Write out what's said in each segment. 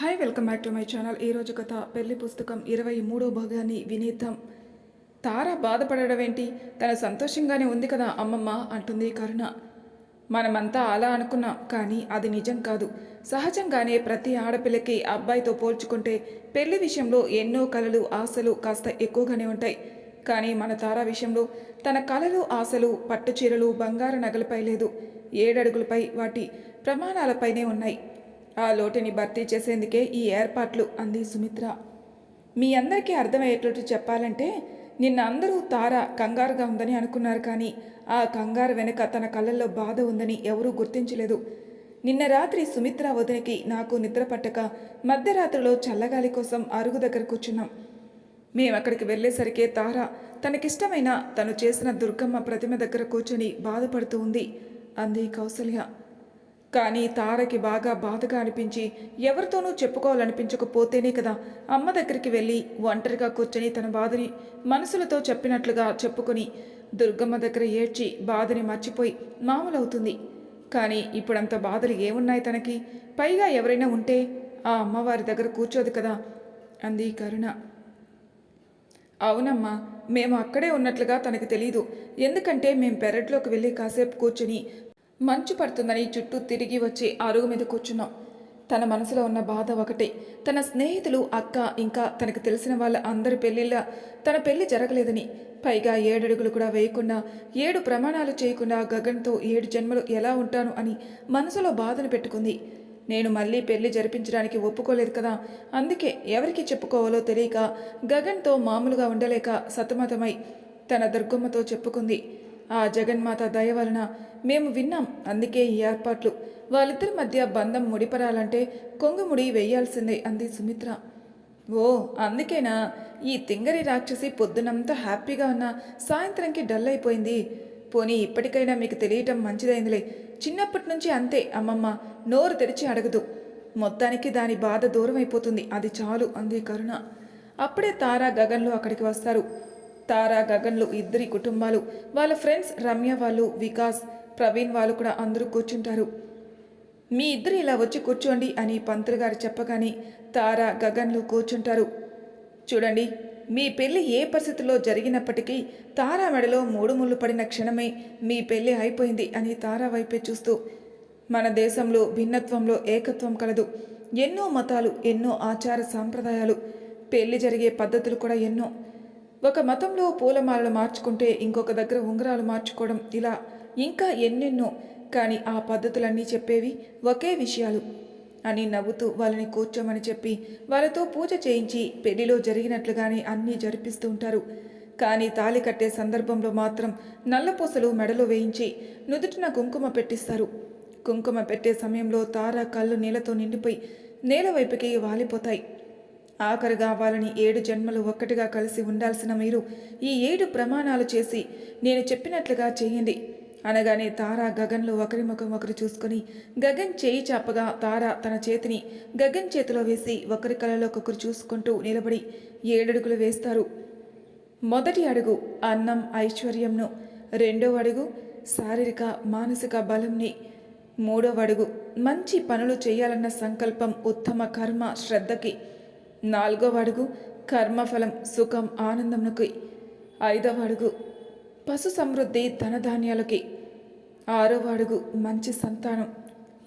Hi welcome back to my channel ఈరోజు కథ పెళ్ళి పుస్తకం ఇరవై మూడో భాగాన్ని వినేద్దాం. తార బాధపడడం ఏంటి తన సంతోషంగానే ఉంది కదా అమ్మమ్మ అంటుంది కరుణ. మనమంతా అలా అనుకున్నాం కానీ అది నిజం కాదు. సహజంగానే ప్రతి ఆడపిల్లకి అబ్బాయితో పోల్చుకుంటే పెళ్ళి విషయంలో ఎన్నో కలలు ఆశలు కాస్త ఎక్కువగానే ఉంటాయి. కానీ మన తార విషయంలో తన కలలు ఆశలు పట్టు చీరలు బంగారు నగలపై లేదు. ఏడడుగులపై వాటి ప్రమాణాలపైనే ఉన్నాయి. ఆ లోటుని భర్తీ చేసేందుకే ఈ ఏర్పాట్లు అంది సుమిత్ర. మీ అందరికీ అర్థమయ్యేటట్టు చెప్పాలంటే నిన్న అందరూ తార కంగారుగా ఉందని అనుకున్నారు కానీ ఆ కంగారు వెనుక తన కళ్ళల్లో బాధ ఉందని ఎవరూ గుర్తించలేదు. నిన్న రాత్రి సుమిత్ర వదినకి నాకు నిద్ర పట్టక మధ్యరాత్రిలో చల్లగాలి కోసం అరుగు దగ్గర కూర్చున్నాం. మేము అక్కడికి వెళ్ళేసరికే తార తనకిష్టమైన తను చేసిన దుర్గమ్మ ప్రతిమ దగ్గర కూర్చొని బాధపడుతూ ఉంది అంది కౌసల్య. కానీ తారకి బాగా బాధగా అనిపించి ఎవరితోనూ చెప్పుకోవాలనిపించకపోతేనే కదా అమ్మ దగ్గరికి వెళ్ళి ఒంటరిగా కూర్చొని తన బాధని మనసులతో చెప్పినట్లుగా చెప్పుకొని దుర్గమ్మ దగ్గర ఏడ్చి బాధని మర్చిపోయి మామూలవుతుంది. కానీ ఇప్పుడంత బాధలు ఏమున్నాయి తనకి? పైగా ఎవరైనా ఉంటే ఆ అమ్మవారి దగ్గర కూర్చోదు కదా అంది కరుణ. అవునమ్మా మేము అక్కడే ఉన్నట్లుగా తనకు తెలీదు. ఎందుకంటే మేము పెరట్లోకి వెళ్ళి కాసేపు కూర్చుని మంచు పడుతుందని చుట్టూ తిరిగి వచ్చి అరుగు మీద కూర్చున్నాం. తన మనసులో ఉన్న బాధ ఒకటే. తన స్నేహితులు అక్క ఇంకా తనకు తెలిసిన వాళ్ళ అందరి పెళ్ళిళ్ళ తన పెళ్ళి జరగలేదని. పైగా ఏడడుగులు కూడా వేయకుండా ఏడు ప్రమాణాలు చేయకుండా గగన్తో ఏడు జన్మలు ఎలా ఉంటాను అని మనసులో బాధను పెట్టుకుంది. నేను మళ్ళీ పెళ్ళి జరిపించడానికి ఒప్పుకోలేదు కదా. అందుకే ఎవరికి చెప్పుకోవాలో తెలియక గగన్తో మామూలుగా ఉండలేక సతమతమై తన దుర్గమ్మతో చెప్పుకుంది. ఆ జగన్మాత దయ వలన మేము విన్నాం. అందుకే ఈ ఏర్పాట్లు. వాళ్ళిద్దరి మధ్య బంధం ముడిపడాలంటే కొంగుముడి వేయాల్సిందే అంది సుమిత్ర. ఓ అందుకేనా? ఈ తింగరి రాక్షసి పొద్దునంతా హ్యాపీగా ఉన్న సాయంత్రంకి డల్ అయిపోయింది. పోనీ ఇప్పటికైనా మీకు తెలియటం మంచిదైందిలే. చిన్నప్పటి నుంచి అంతే అమ్మమ్మ. నోరు తెరిచి అడగదు. మొత్తానికి దాని బాధ దూరం అయిపోతుంది అది చాలు అంది కరుణ. అప్పుడే తారా గగన్లు అక్కడికి వస్తారు. తారా గగన్లు ఇద్దరి కుటుంబాలు వాళ్ళ ఫ్రెండ్స్ రమ్య వాళ్ళు వికాస్ ప్రవీణ్ వాళ్ళు కూడా అందరూ కూర్చుంటారు. మీ ఇద్దరు ఇలా వచ్చి కూర్చోండి అని పంతులు గారు చెప్పగానే తారా గగన్లు కూర్చుంటారు. చూడండి మీ పెళ్ళి ఏ పరిస్థితుల్లో జరిగినప్పటికీ తారా మెడలో మూడు ముళ్ళు పడిన క్షణమే మీ పెళ్ళి అయిపోయింది అని తారా వైపే చూస్తూ మన దేశంలో భిన్నత్వంలో ఏకత్వం కలదు. ఎన్నో మతాలు ఎన్నో ఆచార సాంప్రదాయాలు పెళ్ళి జరిగే పద్ధతులు కూడా ఎన్నో. ఒక మతంలో పూలమాలలు మార్చుకుంటే ఇంకొక దగ్గర ఉంగరాలు మార్చుకోవడం ఇలా ఇంకా ఎన్నెన్నో కానీ ఆ పద్ధతులన్నీ చెప్పేవి ఒకే విషయాలు. అని నవ్వుతూ వాళ్ళని కూర్చోమని చెప్పి వాళ్ళతో పూజ చేయించి పెళ్ళిలో జరిగినట్లుగానే అన్నీ జరిపిస్తూ ఉంటారు. కానీ తాళి కట్టే సందర్భంలో మాత్రం నల్లపూసలు మెడలో వేయించి నుదుటిన కుంకుమ పెట్టిస్తారు. కుంకుమ పెట్టే సమయంలో తార కళ్ళు నీళ్ళతో నిండిపోయి నేల వైపుకి వాలిపోతాయి. ఆఖరుగా వాళ్ళని ఏడు జన్మలు ఒక్కటిగా కలిసి ఉండాల్సిన మీరు ఈ ఏడు ప్రమాణాలు చేసి నేను చెప్పినట్లుగా చేయండి. అనగానే తార గగన్లో ఒకరి ముఖం ఒకరు చూసుకొని గగన్ చేయి చాపగా తార తన చేతిని గగన్ చేతిలో వేసి ఒకరి కళ్ళలో ఒకరు చూసుకుంటూ నిలబడి ఏడడుగులు వేస్తారు. మొదటి అడుగు అన్నం ఐశ్వర్యంను రెండవ అడుగు శారీరక మానసిక బలంని మూడవ అడుగు మంచి పనులు చేయాలన్న సంకల్పం ఉత్తమ కర్మ శ్రద్ధకి. నాలుగవ అడుగు కర్మఫలం సుఖం ఆనందంకి ఐదవ అడుగు పశు సమృద్ధి ధనధాన్యాలకి ఆరవ అడుగు మంచి సంతానం.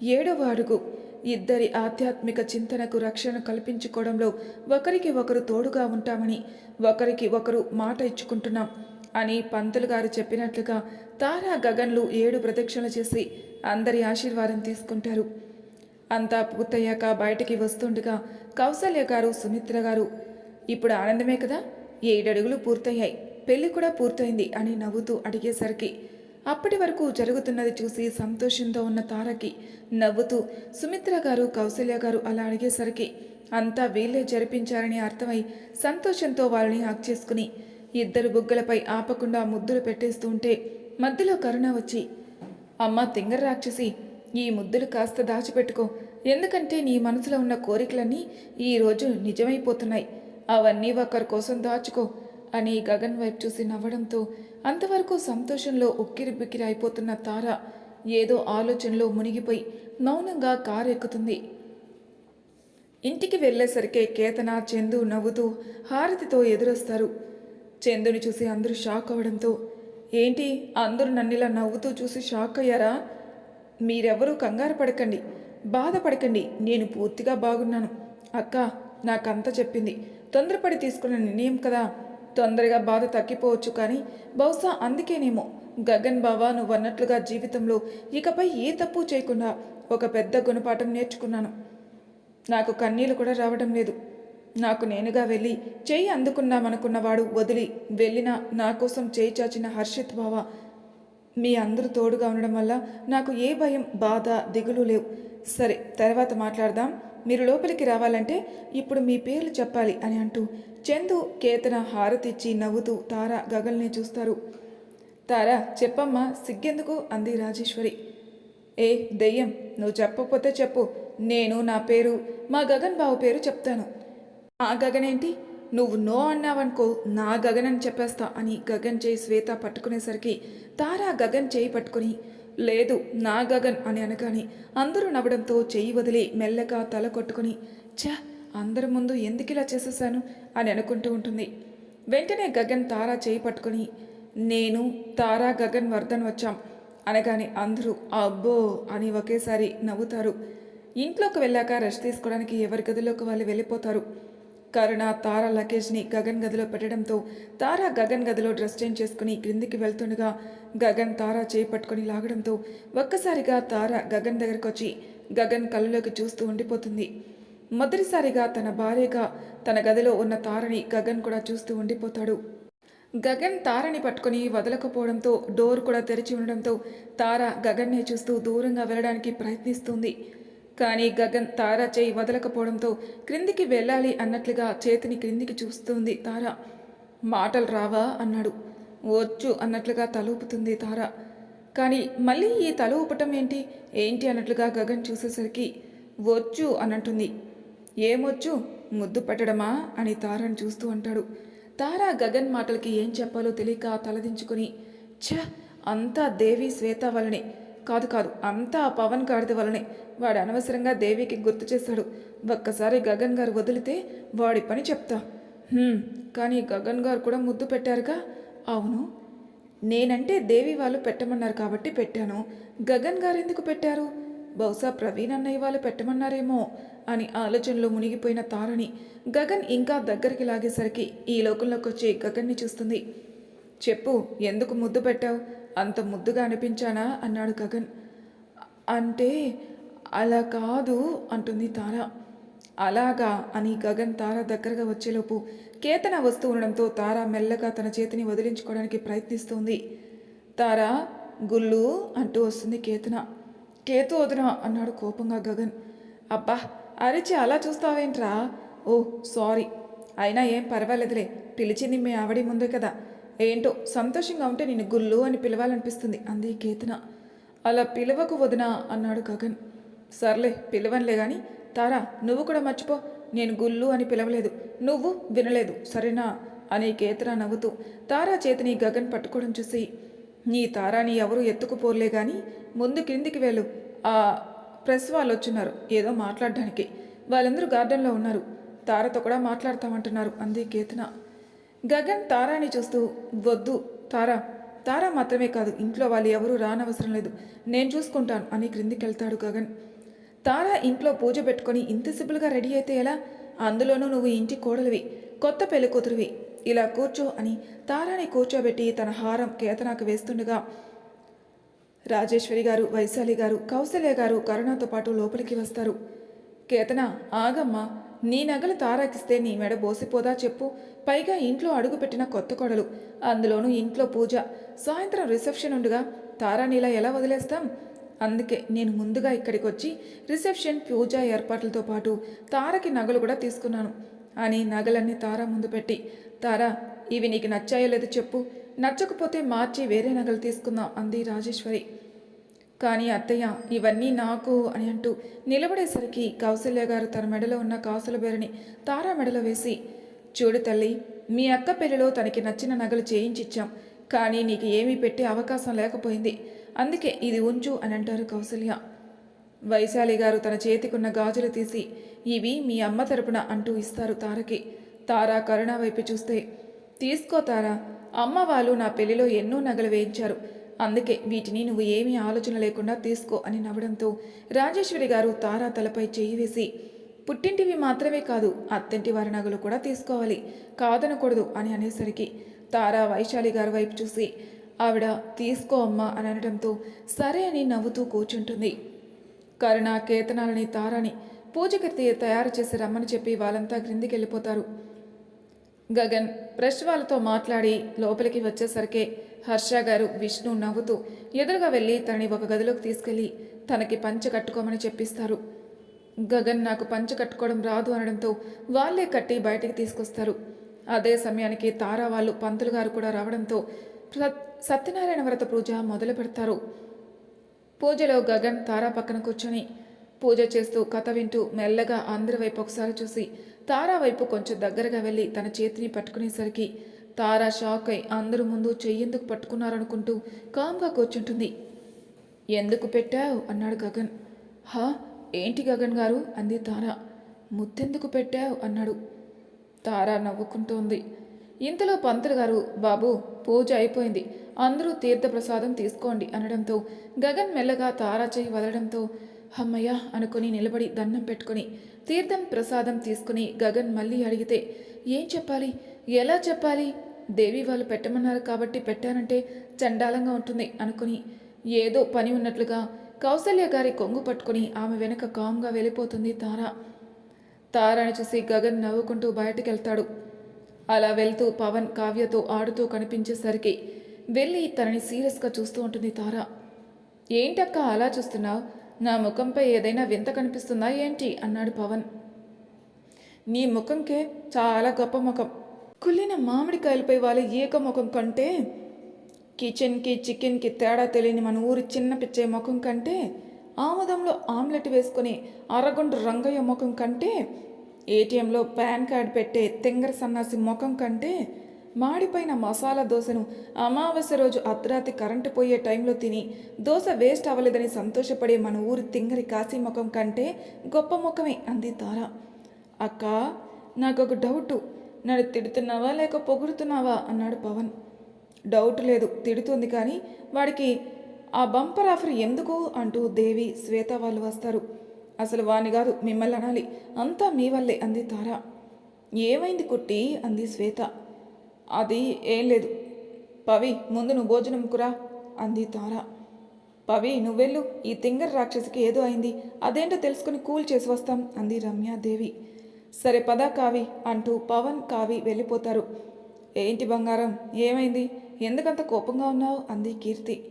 ఏడవ అడుగు ఇద్దరి ఆధ్యాత్మిక చింతనకు రక్షణ కల్పించుకోవడంలో ఒకరికి ఒకరు తోడుగా ఉంటామని ఒకరికి ఒకరు మాట ఇచ్చుకుంటున్నాం అని పంతులు గారు చెప్పినట్లుగా తారా గగన్లు ఏడు ప్రదక్షిణలు చేసి అందరి ఆశీర్వాదం తీసుకుంటారు. అంతా పూర్తయ్యాక బయటికి వస్తుండగా కౌసల్య గారు సుమిత్ర గారు ఇప్పుడు ఆనందమే కదా? ఏడడుగులు పూర్తయ్యాయి. పెళ్ళి కూడా పూర్తయింది అని నవ్వుతూ అడిగేసరికి అప్పటి వరకు జరుగుతున్నది చూసి సంతోషంతో ఉన్న తారకి నవ్వుతూ సుమిత్ర గారు కౌసల్య గారు అలా అడిగేసరికి అంతా వీళ్ళే జరిపించారని అర్థమై సంతోషంతో వాళ్ళని హక్ చేసుకుని ఇద్దరు బుగ్గలపై ఆపకుండా ముద్దులు పెట్టేస్తూ ఉంటే మధ్యలో కరుణ వచ్చి అమ్మ తింగర రాక్షసి ఈ ముద్దులు కాస్త దాచిపెట్టుకో. ఎందుకంటే నీ మనసులో ఉన్న కోరికలన్నీ ఈరోజు నిజమైపోతున్నాయి. అవన్నీ ఒకరి కోసం దాచుకో అని గగన్ వైపు చూసి నవ్వడంతో అంతవరకు సంతోషంలో ఉక్కిరి బిక్కిరి అయిపోతున్న తార ఏదో ఆలోచనలో మునిగిపోయి మౌనంగా కారు ఎక్కుతుంది ఇంటికి వెళ్ళేసరికే కేతన చందు నవ్వుతూ హారతితో ఎదురొస్తారు. చందుని చూసి అందరూ షాక్ అవ్వడంతో ఏంటి అందరూ నన్నిలా నవ్వుతూ చూసి షాక్ అయ్యారా? మీరెవరూ కంగారు పడకండి. బాధపడకండి నేను పూర్తిగా బాగున్నాను. అక్క నాకంతా చెప్పింది. తొందరపడి తీసుకున్న నిర్ణయం కదా. తొందరగా బాధ తగ్గిపోవచ్చు కానీ బహుశా అందుకేనేమో. గగన్ బావా నువ్వు అన్నట్లుగా జీవితంలో ఇకపై ఏ తప్పు చేయకుండా ఒక పెద్ద గుణపాఠం నేర్చుకున్నాను. నాకు కన్నీళ్ళు కూడా రావడం లేదు. నాకు నేనుగా వెళ్ళి చేయి అందుకున్నామనుకున్నవాడు వదిలి వెళ్ళిన నా కోసం చేయి చాచిన హర్షిత్ బావ మీ అందరూ తోడుగా ఉండడం వల్ల నాకు ఏ భయం బాధ దిగులు లేవు. సరే తర్వాత మాట్లాడదాం. మీరు లోపలికి రావాలంటే ఇప్పుడు మీ పేర్లు చెప్పాలి అని అంటూ చందు కేతన హారతిచ్చి నవ్వుతూ తార గగల్ని చూస్తారు. తారా చెప్పమ్మా సిగ్గెందుకు? అంది రాజేశ్వరి. ఏ దెయ్యం నువ్వు చెప్పకపోతే చెప్పు. నేను నా పేరు మా గగన్ బాబు పేరు చెప్తాను. ఆ గగన్ ఏంటి నువ్వు నో అన్నావనుకో నా గగన్ అని చెప్పేస్తా అని గగన్ చేయి శ్వేత పట్టుకునేసరికి తారా గగన్ చేయి పట్టుకుని లేదు నా గగన్ అని అనగానే అందరూ నవ్వడంతో చెయ్యి వదిలి మెల్లగా తల కొట్టుకుని ఛ అందరి ముందు ఎందుకు ఇలా చేసేసాను అని అనుకుంటూ ఉంటుంది. వెంటనే గగన్ తారా చేయి పట్టుకుని నేను తారా గగన్ వర్ధన్ వచ్చాం అనగానే అందరూ అబ్బో అని ఒకేసారి నవ్వుతారు. ఇంట్లోకి వెళ్ళాక రెస్ట్ తీసుకోవడానికి ఎవరి గదిలోకి వాళ్ళు వెళ్ళిపోతారు. కరుణ తార లగేజ్ని గగన్ గదిలో పెట్టడంతో తార గగన్ గదిలో డ్రెస్ చేంజ్ చేసుకుని క్రిందికి వెళ్తుండగా గగన్ తార చేయి పట్టుకొని లాగడంతో ఒక్కసారిగా తార గగన్ దగ్గరకు వచ్చి గగన్ కళ్ళలోకి చూస్తూ ఉండిపోతుంది. మొదటిసారిగా తన భార్యగా తన గదిలో ఉన్న తారని గగన్ కూడా చూస్తూ ఉండిపోతాడు. గగన్ తారని పట్టుకొని వదలకపోవడంతో డోర్ కూడా తెరిచి ఉండడంతో తార గగన్నే చూస్తూ దూరంగా వెళ్ళడానికి ప్రయత్నిస్తుంది. కానీ గగన్ తార చేయి వదలకపోవడంతో క్రిందికి వెళ్ళాలి అన్నట్లుగా చేతిని క్రిందికి చూస్తుంది తార. మాటలు రావా? అన్నాడు. వచ్చు అన్నట్లుగా తలూపుతుంది తార. కానీ మళ్ళీ ఈ తల ఊపటం ఏంటి? ఏంటి అన్నట్లుగా గగన్ చూసేసరికి వచ్చు అనంటుంది. ఏమొచ్చు ముద్దు పెట్టడమా? అని తారను చూస్తూ అంటాడు. తారా గగన్ మాటలకి ఏం చెప్పాలో తెలియక తలదించుకుని ఛ! అంతా దేవి శ్వేత వలనే. కాదు కాదు అంతా పవన్ గాడిద వలనే. వాడు అనవసరంగా దేవికి గుర్తు చేశాడు. ఒక్కసారి గగన్ గారు వదిలితే వాడి పని చెప్తా. కానీ గగన్ గారు కూడా ముద్దు పెట్టారుగా? అవును. నేనంటే దేవి వాళ్ళు పెట్టమన్నారు కాబట్టి పెట్టాను. గగన్ గారు ఎందుకు పెట్టారు? బహుశా ప్రవీణ్ అన్నయ్య వాళ్ళు పెట్టమన్నారేమో అని ఆలోచనలో మునిగిపోయిన తారని గగన్ ఇంకా దగ్గరికి లాగేసరికి ఈ లోకంలోకి వచ్చి గగన్ని చూస్తుంది. చెప్పు ఎందుకు ముద్దు పెట్టావు? అంత ముద్దుగా అనిపించానా? అన్నాడు గగన్. అంటే అలా కాదు అంటుంది తార. అలాగా అని గగన్ తార దగ్గరగా వచ్చేలోపు కేతన వస్తూ ఉండడంతో తార మెల్లగా తన చేతిని వదిలించుకోవడానికి ప్రయత్నిస్తుంది. తార గుళ్ళు అంటూ వస్తుంది కేతన. కేతు వదిన అన్నాడు కోపంగా గగన్. అబ్బా అరిచి అలా చూస్తావేంట్రా? Oh sorry. అయినా ఏం పర్వాలేదులే పిలిచింది మీ ఆవిడ ముందే కదా. ఏంటో సంతోషంగా ఉంటే నేను గుళ్ళు అని పిలవాలనిపిస్తుంది అంది కేతన. అలా పిలవకు వదినా అన్నాడు గగన్. సర్లే పిలవనులే గాని. తారా నువ్వు కూడా మర్చిపో. నేను గుల్లు అని పిలవలేదు. నువ్వు వినలేదు సరేనా? అని కేతరా నవ్వుతూ తారా చేతిని గగన్ పట్టుకోవడం చూసి నీ తారాని ఎవరు ఎత్తుకుపోర్లే గాని ముందు క్రిందికి వెళ్ళు. ఆ ప్రెస్ వాళ్ళు వచ్చున్నారు ఏదో మాట్లాడడానికి. వాళ్ళందరూ గార్డెన్లో ఉన్నారు. తారతో కూడా మాట్లాడతామంటున్నారు అంది కేతన. గగన్ తారాని చూస్తూ వద్దు తారా. తారా మాత్రమే కాదు ఇంట్లో వాళ్ళు ఎవరూ రానవసరం లేదు. నేను చూసుకుంటాను అని క్రిందికి వెళ్తాడు గగన్. తారా ఇంట్లో పూజ పెట్టుకొని ఇంత సింపుల్గా రెడీ అయితే ఎలా? అందులోనూ నువ్వు ఇంటి కోడలివి కొత్త పెళ్ళి కూతురువి. ఇలా కూర్చో అని తారాని కూర్చోబెట్టి తన హారం కేతనాకు వేస్తుండగా రాజేశ్వరి గారు వైశాలి గారు కౌశల్య గారు కరుణతో పాటు లోపలికి వస్తారు. కేతన ఆగమ్మా నీ నగలు తారాకిస్తే నీ మెడ బోసిపోదా చెప్పు. పైగా ఇంట్లో అడుగుపెట్టిన కొత్త కొడలు. అందులోనూ ఇంట్లో పూజ. సాయంత్రం రిసెప్షన్ ఉండగా తారానిలా ఎలా వదిలేస్తాం? అందుకే నేను ముందుగా ఇక్కడికి వచ్చి రిసెప్షన్ పూజ ఏర్పాట్లతో పాటు తారకి నగలు కూడా తీసుకున్నాను. అని నగలన్నీ తార ముందు పెట్టి తారా ఇవి నీకు నచ్చాయో లేదో చెప్పు. నచ్చకపోతే మార్చి వేరే నగలు తీసుకుందాం అంది రాజేశ్వరి. కానీ అత్తయ్య ఇవన్నీ నాకు అని అంటూ నిలబడేసరికి కౌసల్య గారు తన మెడలో ఉన్న కాసుల బేరని తారా మెడలో వేసి చూడు తల్లి మీ అక్క పెళ్ళిలో తనకి నచ్చిన నగలు చేయించిచ్చాం. కానీ నీకు ఏమీ పెట్టే అవకాశం లేకపోయింది. అందుకే ఇది ఉంచు అని అంటారు కౌసల్య. వైశాలి గారు తన చేతికున్న గాజులు తీసి ఇవి మీ అమ్మ తరపున అంటూ ఇస్తారు తారకి. తారా కరుణ వైపు చూస్తే తీసుకో తారా అమ్మ వాళ్ళు నా పెళ్ళిలో ఎన్నో నగలు వేయించారు. అందుకే వీటిని నువ్వు ఏమీ ఆలోచన లేకుండా తీసుకో అని నవ్వడంతో రాజేశ్వరి గారు తారా తలపై చేయి వేసి పుట్టింటివి మాత్రమే కాదు అత్తింటి వారి నగలు కూడా తీసుకోవాలి. కాదనకూడదు అని అనేసరికి తారా వైశాలి గారి వైపు చూసి ఆవిడ తీసుకో అమ్మా అని అనడంతో సరే అని నవ్వుతూ కూర్చుంటుంది. కరుణ కేతనాలని తారాని పూజకర్తి తయారు చేసి రమ్మని చెప్పి వాళ్ళంతా క్రిందికి వెళ్ళిపోతారు గగన్ బ్రష్ వాళ్ళతో మాట్లాడి లోపలికి వచ్చేసరికి హర్ష గారు విష్ణు నవ్వుతూ ఎదురుగా వెళ్ళి తనని ఒక గదిలోకి తీసుకెళ్ళి తనకి పంచె కట్టుకోమని చెప్పిస్తారు. గగన్ నాకు పంచె కట్టుకోవడం రాదు అనడంతో వాళ్ళే కట్టి బయటికి తీసుకొస్తారు. అదే సమయానికి తారా వాళ్ళు పంతులు గారు కూడా రావడంతో సత్యనారాయణ వ్రత పూజ మొదలు పెడతారు. పూజలో గగన్ తారా పక్కన కూర్చొని పూజ చేస్తూ కథ వింటూ మెల్లగా అందరి వైపు ఒకసారి చూసి తారా వైపు కొంచెం దగ్గరగా వెళ్ళి తన చేతిని పట్టుకునేసరికి తారా షాక్ అయి అందరూ ముందు చెయ్యెందుకు పట్టుకున్నారనుకుంటూ కామ్గా కూర్చుంటుంది. ఎందుకు పెట్టావు? అన్నాడు గగన్. హా ఏంటి గగన్ గారు? అంది తారా. ముత్తెందుకు పెట్టావు? అన్నాడు. తారా నవ్వుకుంటోంది. ఇంతలో పంతులు గారు బాబు పూజ అయిపోయింది. అందరూ తీర్థప్రసాదం తీసుకోండి అనడంతో గగన్ మెల్లగా తారా చేయి వదలడంతో హమ్మయ్య అనుకుని నిలబడి దండం పెట్టుకుని తీర్థం ప్రసాదం తీసుకుని గగన్ మళ్ళీ అడిగితే ఏం చెప్పాలి? ఎలా చెప్పాలి? దేవి వాళ్ళు పెట్టమన్నారు కాబట్టి పెట్టానంటే చండాలంగా ఉంటుంది అనుకుని ఏదో పని ఉన్నట్లుగా కౌసల్య గారి కొంగు పట్టుకుని ఆమె వెనక కామ్గా వెళ్ళిపోతుంది తారా. తారాని చూసి గగన్ నవ్వుకుంటూ బయటకెళ్తాడు. వెళ్తాడు అలా వెళ్తూ పవన్ కావ్యతో ఆడుతూ కనిపించేసరికి వెళ్ళి తనని సీరియస్గా చూస్తూ ఉంటుంది తార. ఏంటక్క అలా చూస్తున్నావు? నా ముఖంపై ఏదైనా వింత కనిపిస్తుందా ఏంటి? అన్నాడు పవన్. నీ ముఖంకే చాలా గొప్ప ముఖం. కుళ్ళిన మామిడికాయలపై వాళ్ళ ఏక ముఖం కంటే కిచెన్కి చికెన్కి తేడా తెలియని మన ఊరి చిన్న పిచ్చే ముఖం కంటే ఆముదంలో ఆమ్లెట్ వేసుకుని అరగొండు రంగయ్య ముఖం కంటే ఏటీఎంలో పాన్ కార్డ్ పెట్టే తెంగర సన్నాసి ముఖం కంటే మాడిపోయిన మసాలా దోశను అమావాస్య రోజు అర్ధరాత్రి కరెంటు పోయే టైంలో తిని దోశ వేస్ట్ అవ్వలేదని సంతోషపడే మన ఊరి తింగరి కాశీ ముఖం కంటే గొప్ప ముఖమే అంది తార. అక్క నాకు ఒక డౌటు. నన్ను తిడుతున్నావా లేక పొగుడుతున్నావా? అన్నాడు పవన్. డౌట్ లేదు తిడుతుంది కానీ వాడికి ఆ బంపర్ ఆఫర్ ఎందుకు? అంటూ దేవి శ్వేత వాళ్ళు వస్తారు. అసలు వాని కాదు మిమ్మల్ని అనాలి. అంతా మీ వల్లే అంది తార. ఏమైంది కుట్టి? అంది శ్వేత. అది ఏం లేదు. పవి ముందు నువ్వు భోజనం కురా అంది తార. పవి నువ్వెళ్ళు. ఈ తింగర్ రాక్షసికి ఏదో అయింది. అదేంటో తెలుసుకుని కూల్ చేసి వస్తాం అంది రమ్యాదేవి సరే పదా కావి అంటూ పవన్ కావి వెళ్ళిపోతారు. ఏంటి బంగారం? ఏమైంది? ఎందుకంత కోపంగా ఉన్నావు? అంది కీర్తి.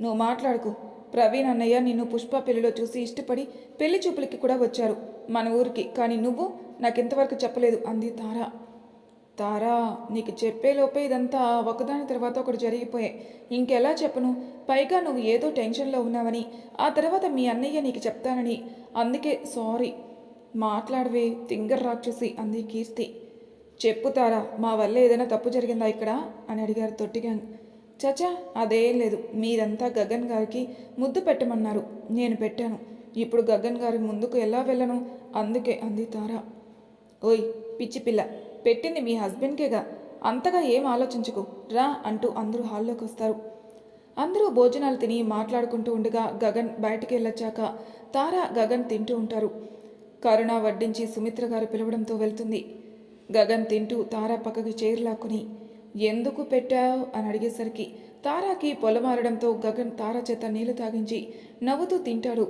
నువ్వు మాట్లాడుకు. ప్రవీణ్ అన్నయ్య నిన్ను పుష్ప పెళ్ళిలో చూసి ఇష్టపడి పెళ్ళి చూపులకి కూడా వచ్చారు. మన ఊరికి. కానీ నువ్వు నాకెంతవరకు చెప్పలేదు. అంది తారా. తారా నీకు చెప్పేలోపే ఇదంతా ఒకదాని తర్వాత ఒకటి జరిగిపోయాయి ఇంకెలా చెప్పను? పైగా నువ్వు ఏదో టెన్షన్లో ఉన్నావని. ఆ తర్వాత మీ అన్నయ్య నీకు చెప్తానని. అందుకే సారీ. మాట్లాడవే. తింగర్ రాక్షసి అంది కీర్తి. చెప్పుతారా మా వల్ల ఏదైనా తప్పు జరిగిందా ఇక్కడ? అని అడిగారు తొట్టిగాంగ్ చచా అదేం లేదు. మీరంతా గగన్ గారికి ముద్దు పెట్టమన్నారు. నేను పెట్టాను. ఇప్పుడు గగన్ గారి ముందుకు ఎలా వెళ్ళను? అందుకే అంది తారా. ఓయ్ పిచ్చి పిల్ల పెట్టింది మీ హస్బెండ్కేగా? అంతగా ఏం ఆలోచించుకో? రా అంటూ అందరూ హాల్లోకి వస్తారు అందరూ భోజనాలు తిని మాట్లాడుకుంటూ ఉండగా గగన్ బయటికి వెళ్ళొచ్చాక తారా గగన్ తింటూ ఉంటారు. కరుణ వడ్డించి సుమిత్ర గారు పిలవడంతో వెళ్తుంది. గగన్ తింటూ తారా పక్కకి చేరులాక్కుని ఎందుకు పెట్టావు? అని అడిగేసరికి తారాకి పొలమారడంతో గగన్ తార చేత నీళ్ళు తాగించి నవ్వుతూ తింటాడు.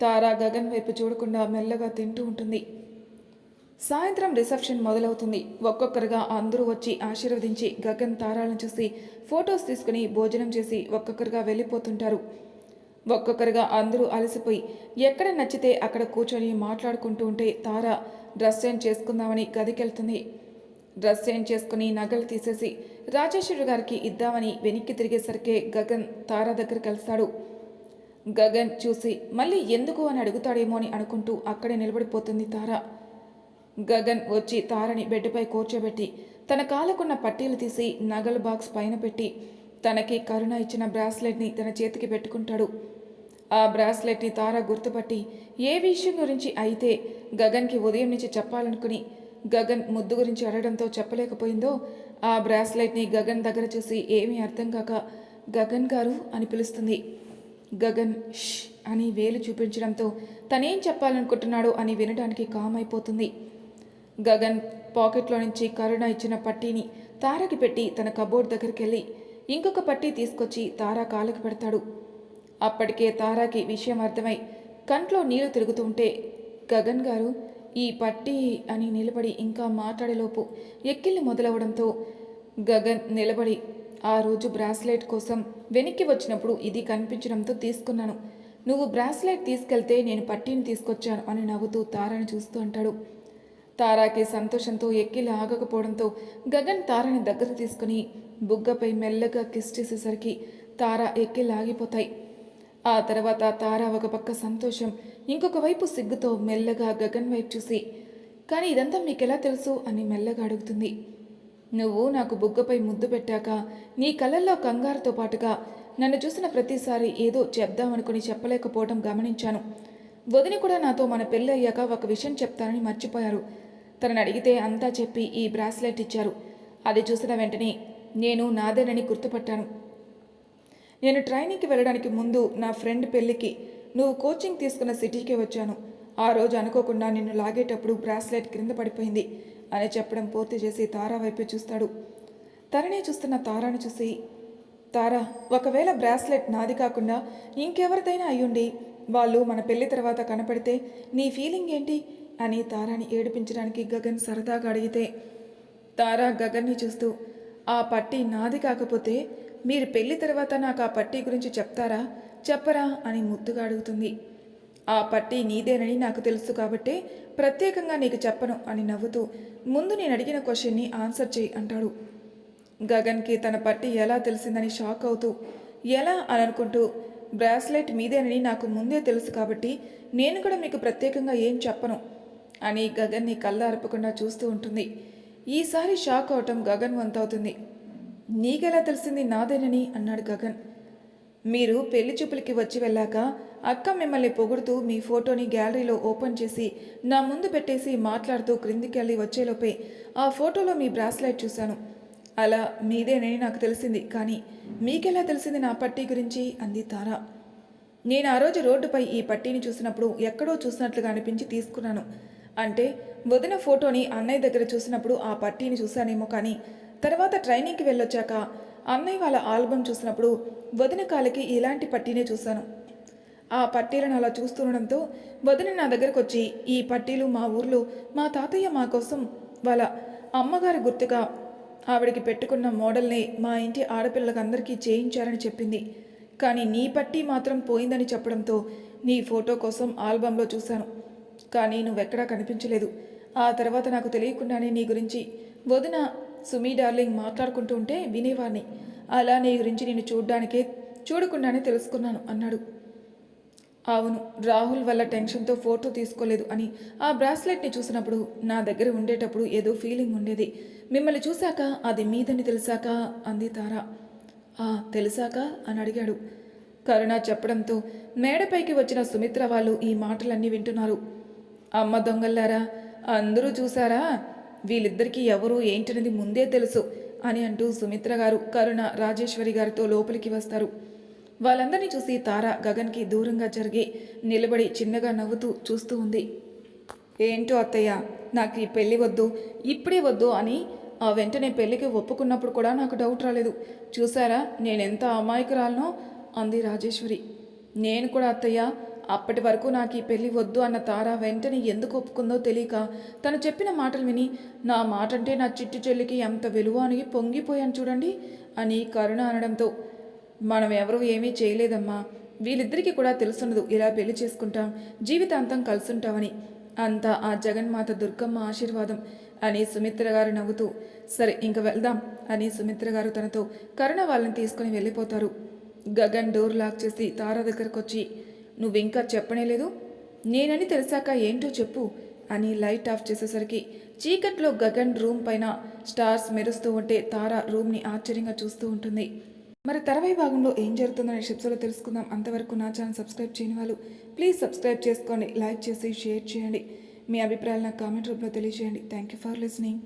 తార గగన్ వైపు చూడకుండా మెల్లగా తింటూ ఉంటుంది. సాయంత్రం రిసెప్షన్ మొదలవుతుంది. ఒక్కొక్కరుగా అందరూ వచ్చి ఆశీర్వదించి గగన్ తారాలను చూసి ఫొటోస్ తీసుకుని భోజనం చేసి ఒక్కొక్కరుగా వెళ్ళిపోతుంటారు. ఒక్కొక్కరుగా అందరూ అలసిపోయి ఎక్కడ నచ్చితే అక్కడ కూర్చొని మాట్లాడుకుంటూ ఉంటే తార డ్రెస్ చేంజ్ చేసుకుందామని గదికెళ్తుంది. డ్రెస్ చేంజ్ చేసుకుని నగలు తీసేసి రాజేశ్వరి గారికి ఇద్దామని వెనక్కి తిరిగేసరికి గగన్ తార దగ్గర కలుస్తాడు గగన్ చూసి మళ్ళీ ఎందుకు? అని అడుగుతాడేమో అని అనుకుంటూ అక్కడే నిలబడిపోతుంది తార. గగన్ వచ్చి తారని బెడ్పై కూర్చోబెట్టి తన కాలకున్న పట్టీలు తీసి నగల బాక్స్ పైన పెట్టి తనకి కరుణ ఇచ్చిన బ్రాస్లెట్ని తన చేతికి పెట్టుకుంటాడు. ఆ బ్రాస్లెట్ని తార గుర్తుపట్టి ఏ విషయం గురించి అయితే గగన్కి ఉదయం నుంచి చెప్పాలనుకుని గగన్ ముద్దు గురించి అడగడంతో చెప్పలేకపోయిందో ఆ బ్రాస్లెట్ని గగన్ దగ్గర చూసి ఏమీ అర్థం కాక గగన్ గారు అని పిలుస్తుంది. గగన్ ష్ అని వేలు చూపించడంతో తనేం చెప్పాలనుకుంటున్నాడో అని వినడానికి కామ్ అయిపోతుంది గగన్ పాకెట్లో నుంచి కరుణ ఇచ్చిన పట్టీని తారకి పెట్టి తన కబోర్డ్ దగ్గరికి వెళ్ళి ఇంకొక పట్టీ తీసుకొచ్చి తారా కాళ్ళకి పెడతాడు. అప్పటికే తారాకి విషయం అర్థమై కంట్లో నీళ్ళు తిరుగుతుంటే గగన్ గారు ఈ పట్టీ అని నిలబడి ఇంకా మాట్లాడేలోపు ఎక్కిళ్ళు మొదలవడంతో గగన్ నిలబడి ఆ రోజు బ్రాస్లెట్ కోసం వెనక్కి వచ్చినప్పుడు ఇది కనిపించడంతో తీసుకున్నాను. నువ్వు బ్రాస్లెట్ తీసుకెళ్తే నేను పట్టీని తీసుకొచ్చాను అని నవ్వుతూ తారని చూస్తూ అంటాడు. తారాకి సంతోషంతో ఎక్కిళ్ళు ఆగకపోవడంతో గగన్ తారని దగ్గర తీసుకుని బుగ్గపై మెల్లగా కిస్ చేసేసరికి తార ఎక్కిళ్ళు ఆగిపోతాయి. ఆ తర్వాత తార ఒక పక్క సంతోషం ఇంకొక వైపు సిగ్గుతో మెల్లగా గగన్ వైపు చూసి కానీ ఇదంతా మీకెలా తెలుసు? అని మెల్లగా అడుగుతుంది. నువ్వు నాకు బుగ్గపై ముద్దు పెట్టాక నీ కళ్ళల్లో కంగారుతో పాటుగా నన్ను చూసిన ప్రతిసారి ఏదో చెప్దామనుకుని చెప్పలేకపోవడం గమనించాను. వదిన కూడా నాతో మన పెళ్ళి అయ్యాక ఒక విషయం చెప్తానని మర్చిపోయారు. తనని అడిగితే అంతా చెప్పి ఈ బ్రాస్లెట్ ఇచ్చారు. అది చూసిన వెంటనే నేను నాదేనని గుర్తుపట్టాను. నేను ట్రైనింగ్కి వెళ్ళడానికి ముందు నా ఫ్రెండ్ పెళ్ళికి నువ్వు కోచింగ్ తీసుకున్న సిటీకి వచ్చాను. ఆ రోజు అనుకోకుండా నిన్ను లాగేటప్పుడు బ్రాస్లెట్ క్రింద పడిపోయింది అని చెప్పడం పూర్తి చేసి తారా వైపు చూస్తాడు. తననే చూస్తున్న తారాను చూసి తారా ఒకవేళ బ్రాస్లెట్ నాది కాకుండా ఇంకెవరిదైనా అయ్యుండి వాళ్ళు మన పెళ్ళి తర్వాత కనపడితే నీ ఫీలింగ్ ఏంటి? అని తారాని ఏడిపించడానికి గగన్ సరదాగా అడిగితే తారా గగన్ని చూస్తూ ఆ పట్టి నాది కాకపోతే మీరు పెళ్ళి తర్వాత నాకు ఆ పట్టి గురించి చెప్తారా? చెప్పరా అని ముద్దుగా అడుగుతుంది. ఆ పట్టి నీదేనని నాకు తెలుసు కాబట్టే ప్రత్యేకంగా నీకు చెప్పను అని నవ్వుతూ ముందు నేను అడిగిన క్వశ్చన్ని ఆన్సర్ చేయి అంటాడు. గగన్కి తన పట్టి ఎలా తెలిసిందని షాక్ అవుతూ ఎలా అని అనుకుంటూ బ్రాస్లెట్ మీదేనని నాకు ముందే తెలుసు కాబట్టి నేను కూడా మీకు ప్రత్యేకంగా ఏం చెప్పను అని గగన్ని కళ్ళారపకుండా చూస్తూ ఉంటుంది. ఈసారి షాక్ అవటం గగన్ వంతవుతుంది. నీకెలా తెలిసింది నాదేనని అన్నాడు గగన్. మీరు పెళ్ళి చూపులకి వచ్చి వెళ్ళాక అక్క మిమ్మల్ని పొగుడుతూ మీ ఫోటోని గ్యాలరీలో ఓపెన్ చేసి నా ముందు పెట్టేసి మాట్లాడుతూ క్రిందికి వెళ్ళి వచ్చేలోపే ఆ ఫోటోలో మీ బ్రాస్లైట్ చూశాను. అలా మీదేనని నాకు తెలిసింది. కానీ మీకెలా తెలిసింది నా పట్టీ గురించి? అంది తారా. నేను ఆ రోజు రోడ్డుపై ఈ పట్టీని చూసినప్పుడు ఎక్కడో చూసినట్లుగా అనిపించి తీసుకున్నాను. అంటే వదిన ఫోటోని అన్నయ్య దగ్గర చూసినప్పుడు ఆ పట్టీని చూశానేమో కానీ తర్వాత ట్రైనింగ్కి వెళ్ళొచ్చాక అన్నయ్య వాళ్ళ ఆల్బమ్ చూసినప్పుడు వదిన కాలకి ఇలాంటి పట్టీనే చూశాను. ఆ పట్టీలను అలా చూస్తుండడంతో వదిన నా దగ్గరకు వచ్చి ఈ పట్టీలు మా ఊర్లో మా తాతయ్య మా కోసం వాళ్ళ అమ్మగారి గుర్తుగా ఆవిడికి పెట్టుకున్న మోడల్ని మా ఇంటి ఆడపిల్లలకందరికీ చేయించారని చెప్పింది. కానీ నీ పట్టీ మాత్రం పోయిందని చెప్పడంతో నీ ఫోటో కోసం ఆల్బంలో చూశాను. కానీ నువ్వెక్కడా కనిపించలేదు. ఆ తర్వాత నాకు తెలియకుండానే నీ గురించి వదిన సుమీ డార్లింగ్ మాట్లాడుకుంటూ ఉంటే వినేవాడిని అలా నీ గురించి నేను చూడ్డానికే చూడకుండానే తెలుసుకున్నాను అన్నాడు. అవును రాహుల్ వల్ల టెన్షన్తో ఫోటో తీసుకోలేదు అని ఆ బ్రాస్లెట్ని చూసినప్పుడు నా దగ్గర ఉండేటప్పుడు ఏదో ఫీలింగ్ ఉండేది. మిమ్మల్ని చూశాక అది మీదని తెలిసాక అంది తారా. ఆ తెలిసాక అని అడిగాడు. కరుణ చెప్పడంతో మేడపైకి వచ్చిన సుమిత్ర వాళ్ళు ఈ మాటలన్నీ వింటున్నారు. అమ్మ దొంగల్లారా అందరూ చూసారా వీళ్ళిద్దరికీ ఎవరు ఏంటనేది ముందే తెలుసు అని అంటూ సుమిత్ర గారు కరుణ రాజేశ్వరి గారితో లోపలికి వస్తారు. వాళ్ళందరినీ చూసి తార గగన్కి దూరంగా జరిగి నిలబడి చిన్నగా నవ్వుతూ చూస్తూ ఉంది. ఏంటో అత్తయ్య నాకు ఈ పెళ్ళి వద్దు ఇప్పుడే వద్దు అని ఆ వెంటనే పెళ్ళికి ఒప్పుకున్నప్పుడు కూడా నాకు డౌట్ రాలేదు. చూసారా నేనెంత అమాయకురాలనో? అంది రాజేశ్వరి. నేను కూడా అత్తయ్య అప్పటి వరకు నాకు ఈ పెళ్ళి వద్దు అన్న తార వెంటనే ఎందుకు ఒప్పుకుందో తెలియక తను చెప్పిన మాటలు విని నా మాట అంటే నా చిట్టు చెల్లికి ఎంత విలువ అని పొంగిపోయాను చూడండి అని కరుణ అనడంతో మనం ఎవరూ ఏమీ చేయలేదమ్మా వీళ్ళిద్దరికీ కూడా తెలుసున్నదు ఇలా పెళ్ళి చేసుకుంటాం జీవితాంతం కలుసుంటామని అంతా ఆ జగన్మాత దుర్గమ్మ ఆశీర్వాదం అని సుమిత్ర గారు నవ్వుతూ సరే ఇంక వెళ్దాం అని సుమిత్ర గారు తనతో కరుణ వాళ్ళని తీసుకుని వెళ్ళిపోతారు. గగన్ డోర్ లాక్ చేసి తార దగ్గరకు వచ్చి నువ్వింకా చెప్పనే లేదు? నేనని తెలిసాక ఏంటో చెప్పు అని లైట్ ఆఫ్ చేసేసరికి చీకట్లో గగన్ రూమ్ పైన స్టార్స్ మెరుస్తూ ఉంటే తార రూమ్ని ఆశ్చర్యంగా చూస్తూ ఉంటుంది. మరి తర్వాయి భాగంలో ఏం జరుగుతుందనే షిప్స్లో తెలుసుకుందాం. అంతవరకు నా ఛానల్ సబ్స్క్రైబ్ చేయని వాళ్ళు ప్లీజ్ సబ్స్క్రైబ్ చేసుకోండి లైక్ చేసి షేర్ చేయండి. మీ అభిప్రాయాలను కామెంట్ రూపంలో తెలియజేయండి. Thank you for listening.